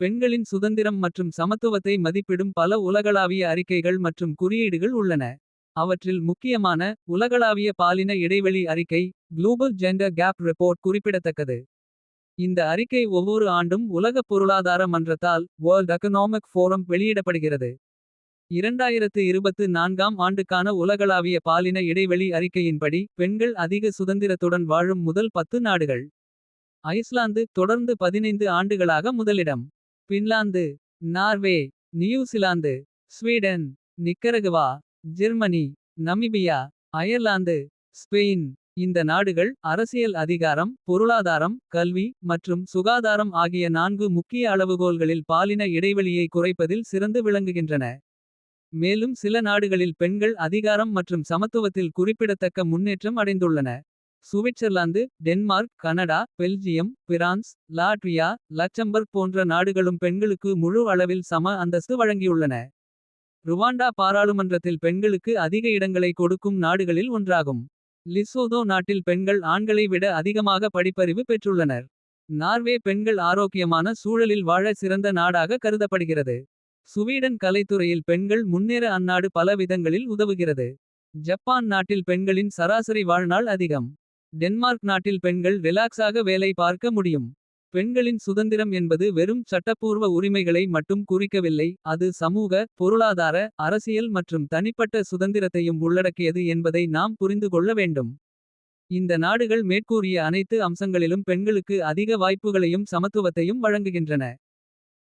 பெண்களின் சுதந்திரம் மற்றும் சமத்துவத்தை மதிப்பிடும் பல உலகளாவிய அறிக்கைகள் மற்றும் குறியீடுகள் உள்ளன. அவற்றில் முக்கியமான உலகளாவிய பாலின இடைவெளி அறிக்கை. குளோபல் ஜெண்டர் கேப் ரிப்போர்ட் குறிப்பிடத்தக்கது. இந்த அறிக்கை ஒவ்வொரு ஆண்டும் உலகப் பொருளாதார மன்றத்தால். வேர்ல்ட் எக்கனாமிக் ஃபோரம் வெளியிடப்படுகிறது. 2024ஆம் ஆண்டுக்கான உலகளாவிய பாலின இடைவெளி அறிக்கையின்படி. பெண்கள் அதிக சுதந்திரத்துடன் வாழும் முதல் 10 நாடுகள். ஐஸ்லாந்து தொடர்ந்து 15 ஆண்டுகளாக முதலிடம். Finland Norway New Zealand Sweden. Nicaragua Germany Namibia Ireland. Spain இந்த நாடுகள் அரசியல் அதிகாரம். பொருளாதாரம் கல்வி மற்றும் சுகாதாரம் ஆகிய நான்கு முக்கிய அளவுகோல்களில். பாலின இடைவெளியை குறைப்பதில் சிறந்து விளங்குகின்றன. மேலும் சில நாடுகளில் பெண்கள் அதிகாரம் மற்றும் சமத்துவத்தில். குறிப்பிடத்தக்க முன்னேற்றம் அடைந்துள்ளன. Switzerland Denmark Canada Belgium France. Latvia Luxembourg போன்ற நாடுகளும் பெண்களுக்கு. முழு அளவில் சம அந்தஸ்து வழங்கியுள்ளன. ருவாண்டா பாராளுமன்றத்தில் பெண்களுக்கு அதிக இடங்களை. கொடுக்கும் நாடுகளில் ஒன்றாகும். லிசோதோ நாட்டில் பெண்கள் ஆண்களை விட அதிகமாக படிப்பறிவு பெற்றுள்ளனர். நார்வே பெண்கள் ஆரோக்கியமான சூழலில் வாழ சிறந்த நாடாக கருதப்படுகிறது. சுவீடன் கலைத்துறையில் பெண்கள் முன்னேற அந்நாடு பல விதங்களில் உதவுகிறது. ஜப்பான் நாட்டில் பெண்களின் சராசரி வாழ்நாள் அதிகம். டென்மார்க் நாட்டில் பெண்கள் ரிலாக்ஸாக வேலை பார்க்க முடியும். பெண்களின் சுதந்திரம் என்பது வெறும் சட்டப்பூர்வ உரிமைகளை மட்டும் குறிக்கவில்லை. அது சமூக பொருளாதார அரசியல் மற்றும் தனிப்பட்ட சுதந்திரத்தையும். உள்ளடக்கியது என்பதை நாம் புரிந்து கொள்ள வேண்டும். இந்த நாடுகள் மேற்கூறிய அனைத்து அம்சங்களிலும் பெண்களுக்கு அதிக வாய்ப்புகளையும் சமத்துவத்தையும் வழங்குகின்றன.